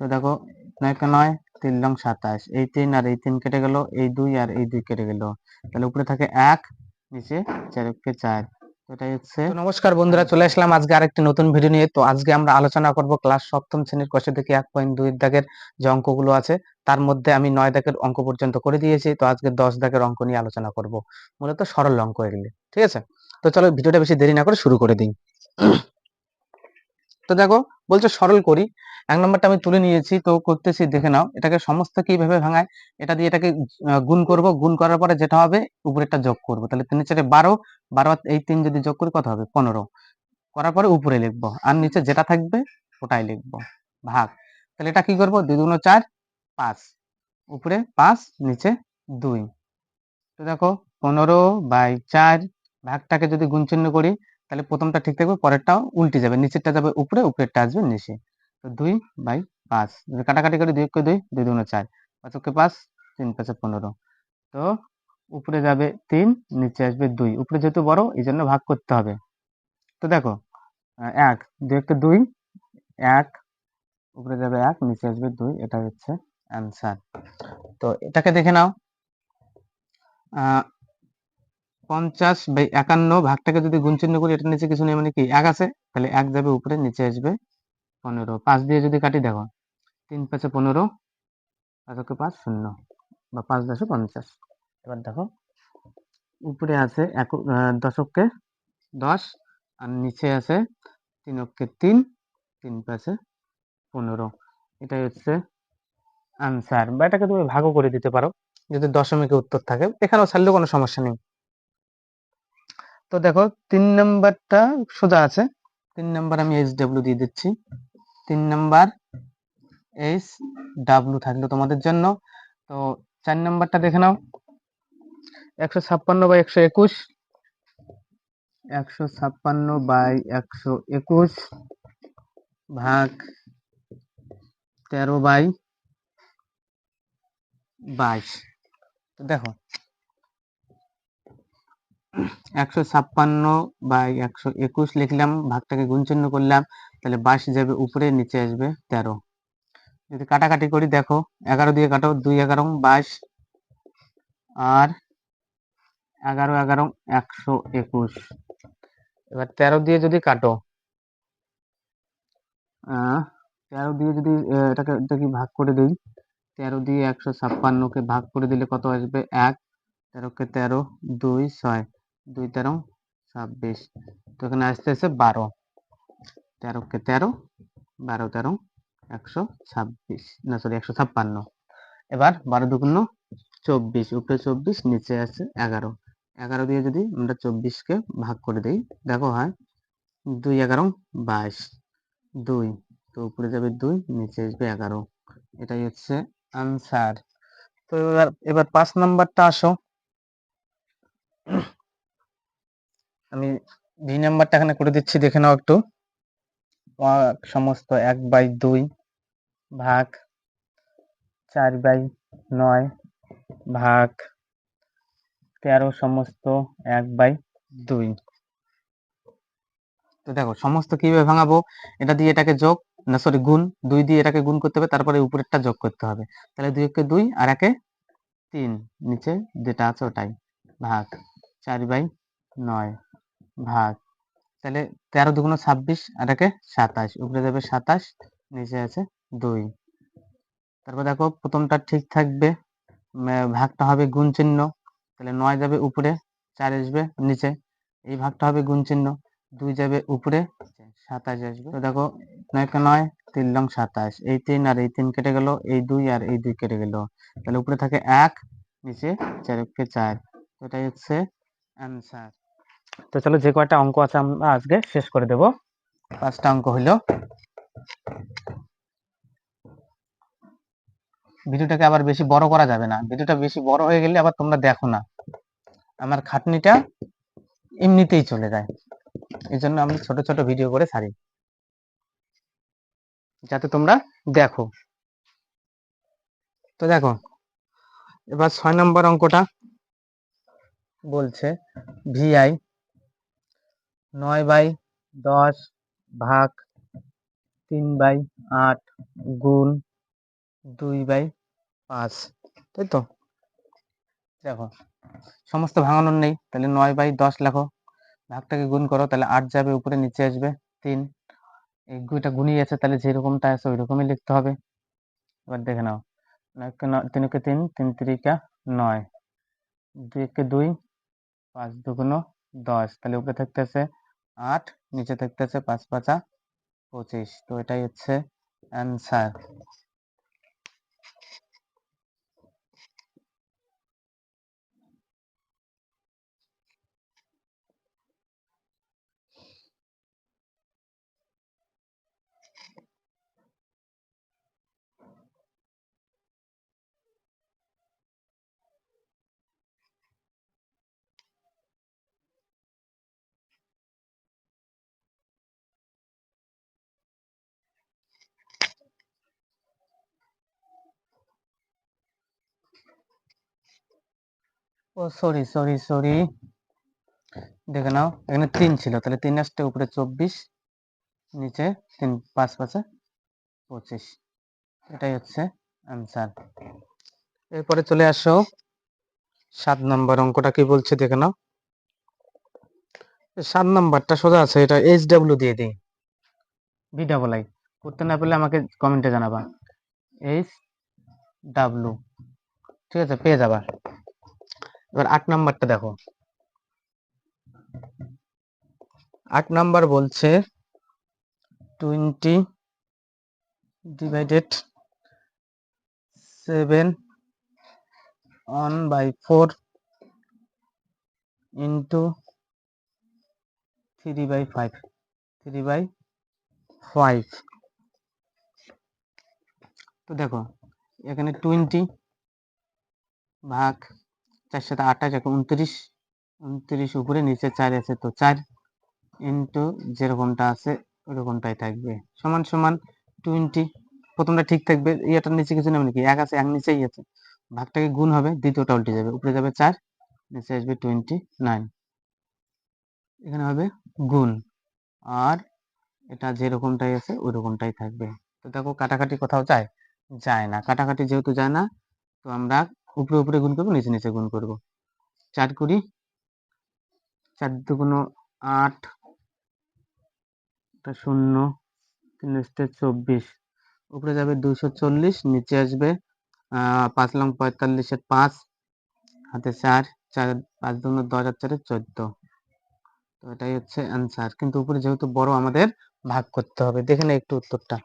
তো দেখো নয়কে নয়, তিন লং সাতাশ। এই তিন আর এই তিন কেটে গেল, এই দুই আর এই দুই কেটে গেল। তাহলে উপরে থাকে এক, নিচে চার এটাই হচ্ছে নমস্কার বন্ধুরা, চলে আসলাম আজকে আরেকটি নতুন ভিডিও নিয়ে। তো আজকে আমরা আলোচনা করব ক্লাস সপ্তম শ্রেণির কষে থেকে এক পয়েন্ট দুই দাগের যে অঙ্কগুলো আছে, তার মধ্যে আমি নয় দাগের অঙ্ক পর্যন্ত করে দিয়েছি। তো আজকে দশ দাগের অঙ্ক নিয়ে আলোচনা করব। মূলত সরল অঙ্ক এগুলি, ঠিক আছে? তো চলো ভিডিওটা বেশি দেরি না করে শুরু করে দিই। তো দেখো বলছে, সরল করি। এক নম্বরটা আমি তুলে নিয়েছি, তো করতেছি, দেখে নাও। এটাকে সমস্ত কীভাবে ভাঙায়? এটা দিয়ে এটাকে গুণ করব। গুণ করার পরে যেটা হবে, উপরেরটা যোগ করব। তাহলে তিন চারে বারো বারো এই তিন যদি যোগ করি, কত হবে? পনেরো। করার পরে উপরে লিখব। আর নিচে যেটা থাকবে, ওটাই লিখব। ভাগ। তাহলে এটা কি করব? দুই দুগুণ চার, পাঁচ। উপরে পাঁচ, নিচে দুই। তো দেখো, পনেরো বাই চার, ভাগটাকে যদি গুণ চিহ্ন করি তাহলে প্রথমটা ঠিক থাকবে, পরেরটাও উল্টে যাবে, নিচেরটা যাবে উপরে, উপরেরটা আসবে নিচে। তো দুই বাই পাঁচ কাটাকাটি করে দুই কে দুই দুই দুগুণ চার পাঁচকে পাঁচ, তিন পাঁচে পনেরো। তো উপরে যাবে তিন, নিচে আসবে দুই, উপরে যেহেতু বড় এই জন্য ভাগ করতে হবে। তো দেখো এক, দুই একটা দুই, এক, উপরে যাবে এক, নিচে আসবে দুই, এটা হচ্ছে অ্যান্সার তো এটাকে দেখে নাও। পঞ্চাশ বাই একান্ন ভাগটাকে যদি গুণ চিহ্ন করি, এটার নিচে কিছু নেই মানে কি, এক আছে? তাহলে এক যাবে উপরে, নিচে আসবে পনেরো। পাঁচ দিয়ে যদি কাটি, দেখো, তিন পাঁচে পনেরো, পাঁচকে পাঁচ শূন্য, বা পাঁচ দশে পঞ্চাশ। এবার দেখো, উপরে আছে এক দশককে দশ, আর নিচে আছে তিন অক্ষে তিন তিন পাঁচে পনেরো। এটাই হচ্ছে আনসার বা এটাকে তুমি ভাগও করে দিতে পারো, যদি দশমিকে উত্তর থাকে। এখানেও ছাড়লেও কোনো সমস্যা নেই। তো দেখো, তিন নাম্বারটা সোজা আছে। তিন নাম্বার আমি এইচ ডাব্লিউ দিয়ে দিচ্ছি। তিন নাম্বার এইচ ডাব্লিউ থাকল তোমাদের জন্য। তো চার নাম্বারটা দেখে নাও। একশো ছাপ্পান্ন বাই একশো একুশ। একশো ছাপ্পান্ন বাই একশো একুশ ভাগ তেরো বাই বাইশ। তো দেখো একশো ছাপ্পান্ন বাই একশো একুশ লিখলাম, ভাগটাকে গুণচিহ্ন করলাম, তাহলে বাইশ যাবে উপরে, নিচে আসবে তেরো। যদি কাটাকাটি করি, দেখো, এগারো দিয়ে কাটো, দুই এগারো, বাইশ, আর এগারো এগারো, একশো একুশ। এবার তেরো দিয়ে যদি কাটো তেরো দিয়ে যদি এটাকে দেখি ভাগ করে দিই, তেরো দিয়ে একশো ছাপ্পান্নকে ভাগ করে দিলে কত আসবে? এক। তেরোকে তেরো, দুই, ছয়। দুই তেরো, ছাব্বিশ। তো এখানে আসতে আসছে বারো। তেরোকে তেরো, বারো তেরো, একশো ছাব্বিশ। না সরি একশো ছাপ্পান্ন। এবার বারো দুগুণ চব্বিশ, উপরে চব্বিশ, নিচে আছে এগারো। এগারো দিয়ে যদি আমরা চব্বিশকে ভাগ করে দিই, দেখো হয় দুই এগারো, বাইশ। দুই, তো উপরে যাবে দুই, নিচে আসবে এগারো। এটাই হচ্ছে আনসার তো এবার এবার পাঁচ নাম্বারটা আসো। আমি বি নাম্বারটা এখানে করে দিচ্ছি, দেখে নাও একটু। সমস্ত এক বাই দুই ভাগ চার বাই নয় ভাগ তেরো সমস্ত এক বাই দুই। তো দেখো, সমস্ত কীভাবে ভাঙাবো? এটা দিয়ে এটাকে যোগ, না সরি গুণ। দুই দিয়ে এটাকে গুণ করতে হবে, তারপরে উপরেরটা যোগ করতে হবে। তাহলে দুই একে দুই আর একে তিন। নিচে যেটা আছে ওটাই। ভাগ চার বাই নয়। ভাগ। তাহলে তেরো দুগুণ ছাব্বিশ আর একে সাতাশ, উপরে যাবে সাতাশ, নিচে আছে দুই। তারপর দেখো প্রথমটা ঠিক থাকবে ভাগটা হবে গুণ চিহ্ন, তাহলে নয় যাবে উপরে, চার আসবে নিচে, এই ভাগটা হবে গুণ চিহ্ন, দুই যাবে উপরে, সাতাশ আসবে। তো দেখো নয় কে নয়, তিন লং সাতাশ, এই তিন আর এই তিন কেটে গেল, এই দুই আর এই দুই কেটে গেল। তাহলে উপরে থাকে এক, নিচে চার চার। এটাই হচ্ছে অ্যান্সার তো চলো যে কয়টা অঙ্ক আছে আমরা আজকে শেষ করে দেব। পাঁচটা অঙ্ক হইল। ভিডিওটাকে আবার বেশি বড় করা যাবে না। ভিডিওটা বেশি বড় হয়ে গেলে আবার তোমরা দেখো না। আমার খাটনিটা এমনিতেই চলে যায়। এই জন্য আমি ছোট ছোট ভিডিও করে ছাড়ি। যাতে তোমরা দেখো। তো দেখো, এবার ছয় নম্বর অঙ্কটা বলছে ভিআই নয় বাই দশ ভাগ তিন বাই আট গুণ দুই বাই পাঁচ তাই তো দেখো, সমস্ত ভাঙানোর নেই, তাহলে নয় বাই দশ লেখো, ভাগটাকে গুণ করো, তাহলে আট যাবে, উপরে নিচে আসবে, তিন। এই দুইটা গুণই আছে, তাহলে যেরকমটা আছে ওই রকমই লিখতে হবে। এবার দেখে নাও তিনকে তিন তিন তিরিকা নয়, দুইকে দুই, পাঁচ দুগুণ দশ, তাহলে উপরে থাকতেছে আট নিচে থাকতেছে পাঁচ পাঁচা পঁচিশ। তো এটাই হচ্ছে অ্যান্সার ও সরি সরি সরি দেখে নাও, এখানে তিন ছিল, তাহলে তিন আসতে উপরে চব্বিশ, নিচে তিন, পাঁচ, পাঁচে, পঁচিশ। এটাই হচ্ছে অ্যান্সার এরপরে চলে আসো, সাত নম্বর অঙ্কটা কি বলছে দেখে নাও। সাত নাম্বারটা সোজা আছে, এটা এইচ ডাব্লিউ দিয়ে দিই। বি ডাবল আই করতে না পারলে আমাকে কমেন্টে জানাবা। এইচ ডাব্লিউ ঠিক আছে, পেয়ে যাবা। এবার আট নাম্বারটা দেখো। আট নাম্বার বলছে twenty divided seven one by four into three by five three by five তো দেখো, এখানে টোয়েন্টি ভাগ চার সাথে আঠাশ এখন উনত্রিশ উনত্রিশ উপরে নিচে চার আছে তো চার ইন্টু যেরকমটা আছে ওরকমটাই থাকবে। সমান সমান টোয়েন্টি প্রথমটা ঠিক থাকবে, ইয়েটার নিচে কিছু নেই নাকি? এক আছে, এক নিচেই আছে। ভাগটাকে গুণ হবে, দ্বিতীয়টা উল্টে যাবে, উপরে যাবে চার, নিচে আসবে টোয়েন্টি নাইন এখানে হবে গুণ, আর এটা যেরকমটাই আছে ওই রকমটাই থাকবে। তো দেখো, কাটাকাটি কোথাও যায়? যায় না। কাটাকাটি যেহেতু যায় না, তো আমরা উপরে উপরে গুণ করব, নিচে নিচে গুণ করব। চার কুড়ি, চার দুগুণ আট শূন্য, তিন চব্বিশ। উপরে যাবে দুশো চল্লিশ, নিচে আসবে পাঁচ লং পঁয়তাল্লিশের পাঁচ, হাতে চার চার, পাঁচ দুগুণ দশ আর চারে চোদ্দ। তো এটাই হচ্ছে অ্যান্সার কিন্তু উপরে যেহেতু বড় আমাদের ভাগ করতে হবে, দেখে না একটু উত্তরটা।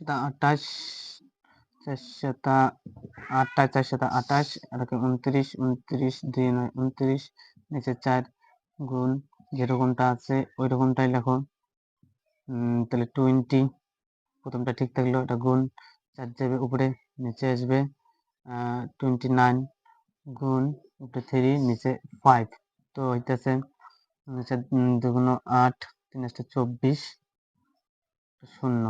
সেটা আঠাশ, চার সাতা আটটায় চার সাতা আঠাশ একে উনত্রিশ উনত্রিশ, দুই নয়, উনত্রিশ, নিচে চার গুণ যেরকমটা আছে ওই রকমটাই লেখো তাহলে টোয়েন্টি প্রথমটা ঠিক থাকল, এটা গুণ চার যাবে উপরে, নিচে আসবে টোয়েন্টি নাইন গুণ উপরে থ্রি নিচে ফাইভ তো হইতেছে দুগুণ আট, তিন চব্বিশ, শূন্য।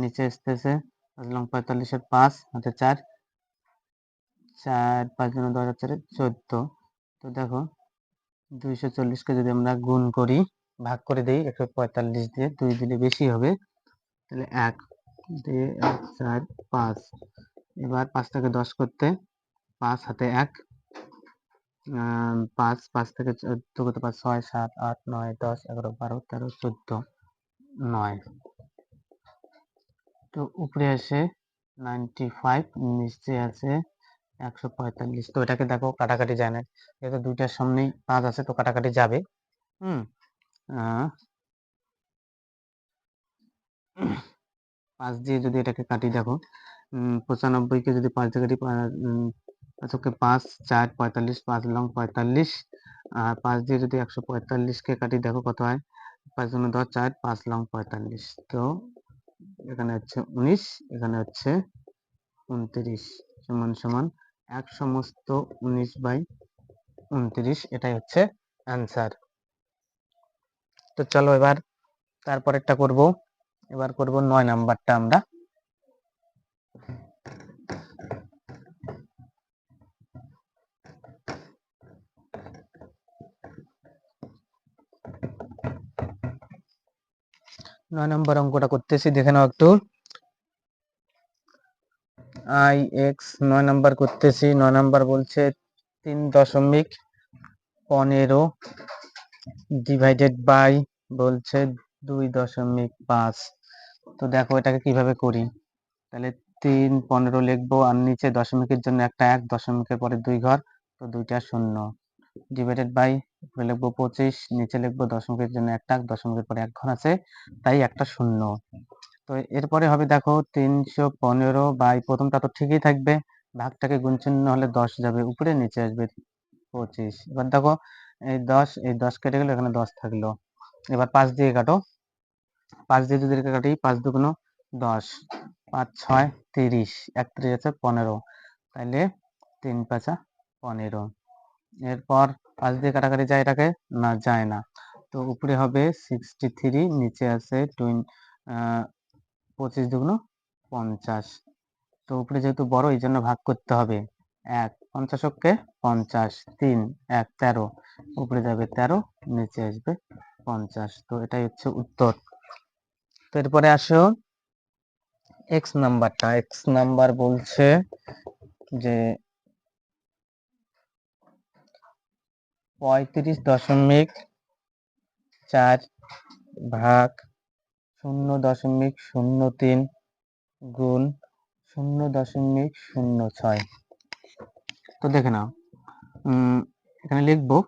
নিচে আসতেছে পাঁচ লং পঁয়তাল্লিশের পাঁচ, হাতে চার চার, পাঁচ জন্য দশ হাজার চোদ্দ। তো দেখো, দুইশো চল্লিশকে যদি আমরা গুণ করি, ভাগ করে দিই, একশো পঁয়তাল্লিশ দিয়ে দুই দিলে বেশি হবে, তাহলে এক দিয়ে এক, চার, পাঁচ। এবার পাঁচটাকে দশ করতে, পাঁচ হাতে এক পাঁচ পাঁচ থেকে চোদ্দ কত পাঁচ, ছয়, সাত, আট, নয়, দশ, এগারো, বারো, তেরো, চোদ্দ, নয়। তো উপরে আসে নাইনটি ফাইভ নিচে আছে একশো পঁয়তাল্লিশ। তো এটাকে দেখো কাটাকাটি যায় না যেহেতু দুইটার সামনেই পাঁচ আছে, তো কাটাকাটি যাবে। হুম? পাঁচ দিয়ে যদি এটাকে কাটি দেখো পঁচানব্বইকে যদি পাঁচ দিয়ে কাটি পাঁচ, চার, পঁয়তাল্লিশ, পাঁচ লং পঁয়তাল্লিশ। আর পাঁচ দিয়ে যদি একশো পঁয়তাল্লিশকে কাটি দেখো কত হয়? পাঁচ দশ, চার, পাঁচ লং পঁয়তাল্লিশ। তো এখানে হচ্ছে উনিশ, এখানে হচ্ছে উনত্রিশ, সমান সমান এক সমস্ত উনিশ বাই উনত্রিশ, এটাই হচ্ছে অ্যান্সার তো চলো এবার তারপরেরটা করব, এবার করব নয় নাম্বারটা আমরা। নয় নম্বর অঙ্কটা করতেছি, দেখে নাও একটু। আই এক্স নয় নম্বর করতেছি, নয় নম্বর বলছে তিন দশমিক পনেরো ডিভাইডেড বাই বলছে দুই দশমিক পাঁচ। তো দেখো এটাকে কীভাবে করি? তাহলে তিন পনেরো লিখব আর নিচে দশমিকের জন্য একটা এক, দশমিকের পরে দুই ঘর, তো দুইটা শূন্য। ডিভাইডেড বাই উপরে লিখব পঁচিশ, নিচে লিখব দশমিকের জন্য একটা দশমিকের পরে এক ঘর আছে, তাই একটা শূন্য। তো এরপরে হবে দেখো তিনশো পনেরো বাই প্রথমটা তো ঠিকই থাকবে, ভাগটাকে গুণ চিহ্ন হলে দশ যাবে, উপরে নিচে আসবে পঁচিশ। এবার দেখো এই দশ এই দশ কেটে গেলো, এখানে দশ থাকল। এবার পাঁচ দিয়ে কাটো, পাঁচ দিয়ে যদি কাটি, পাঁচ দুগুণ দশ, পাঁচ ছয় তিরিশ, একত্রিশ আছে পনেরো, তাইলে তিন পাঁচা পনেরো। এরপর পাঁচ দিয়ে কাটাকাটি যায় এটাকে? না, যায় না। তো উপরে হবে সিক্সটি থ্রি নিচে আছে টুইন পঁচিশ দুগুণ পঞ্চাশ। তো উপরে যেহেতু বড়, এই জন্য ভাগ করতে হবে। এক পঞ্চাশককে পঞ্চাশ। তিন, এক, তেরো। উপরে যাবে তেরো, নিচে আসবে পঞ্চাশ। তো এটাই হচ্ছে উত্তর। তো এরপরে আসো এক্স নাম্বারটা এক্স নাম্বার বলছে যে পঁয়ত্রিশ দশমিক চার ভাগ শূন্য দশমিক শূন্য তিন গুণ শূন্য দশমিক শূন্য ছয়। তো দেখে নাও এখানে লিখব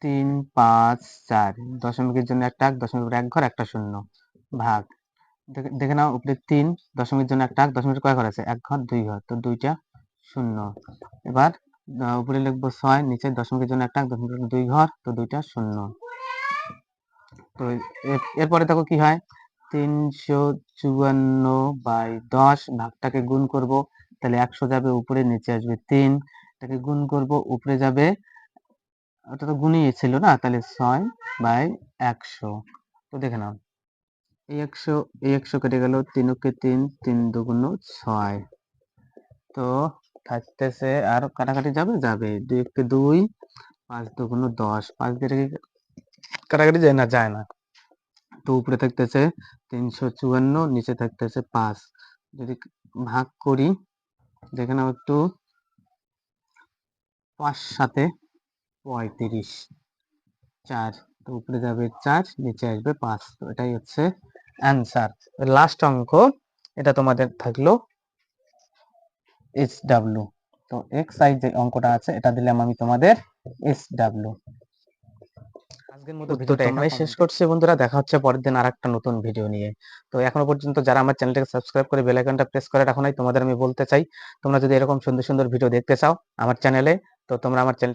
তিন, পাঁচ, চার, দশমিকের জন্য একটা এক দশমিকের এক ঘর, একটা শূন্য, ভাগ। দেখে- নাও উপরে তিন, দশমিকের জন্য একটা এক দশমিকের কয় ঘর আছে? এক ঘর, দুই ঘর, তো দুইটা শূন্য। এবার উপরে লিখব ছয়, নিচে দশমিকের জন্য একটা দুই ঘর, তো দুইটা শূন্য। তো এর- এরপরে দেখো কি হয়? তিনশো চুয়ান্ন বাই দশ ভাগটাকে গুণ করব, তাহলে একশো যাবে উপরে, নিচে আসবে তিন। এটাকে গুণ করব, উপরে যাবে ওটা তো গুণই ছিল না, তাহলে ছয় বাই একশো। তো দেখে নাও, এই একশো এই একশো কেটে গেল তিনকে তিন তিন দুগুণ ছয়। তো থাকতেছে, আর কাটাকাটি যাবে? যাবে। দুই এককে দুই, পাঁচ দুগুণ দশ। পাঁচ দিয়ে রেখে কাটাকাটি যায় না যায় না। তো উপরে থাকতেছে তিনশো চুয়ান্ন, নিচে থাকতেছে পাঁচ। যদি ভাগ করি, দেখে নাও একটু, পাঁচ সাথে পঁয়ত্রিশ। চার, তো উপরে যাবে চার, নিচে আসবে পাঁচ। তো এটাই হচ্ছে অ্যান্সার লাস্ট অঙ্ক, এটা তোমাদের থাকল এস ডাব্লু তো এক্স আই যে অঙ্কটা আছে এটা দিলাম আমি তোমাদের এস ডাব্লু আজকের মতো ভিডিওটা এখানে শেষ করছি বন্ধুরা দেখা হচ্ছে পরের দিন আর একটা নতুন ভিডিও নিয়ে। তো এখনও পর্যন্ত যারা আমার চ্যানেলটাকে সাবস্ক্রাইব করে বেল আইকনটা প্রেস করে রাখো নাই তোমাদের আমি বলতে চাই তোমরা যদি এরকম সুন্দর সুন্দর ভিডিও দেখতে চাও আমার চ্যানেলে তো তোমরা আমার চ্যানেল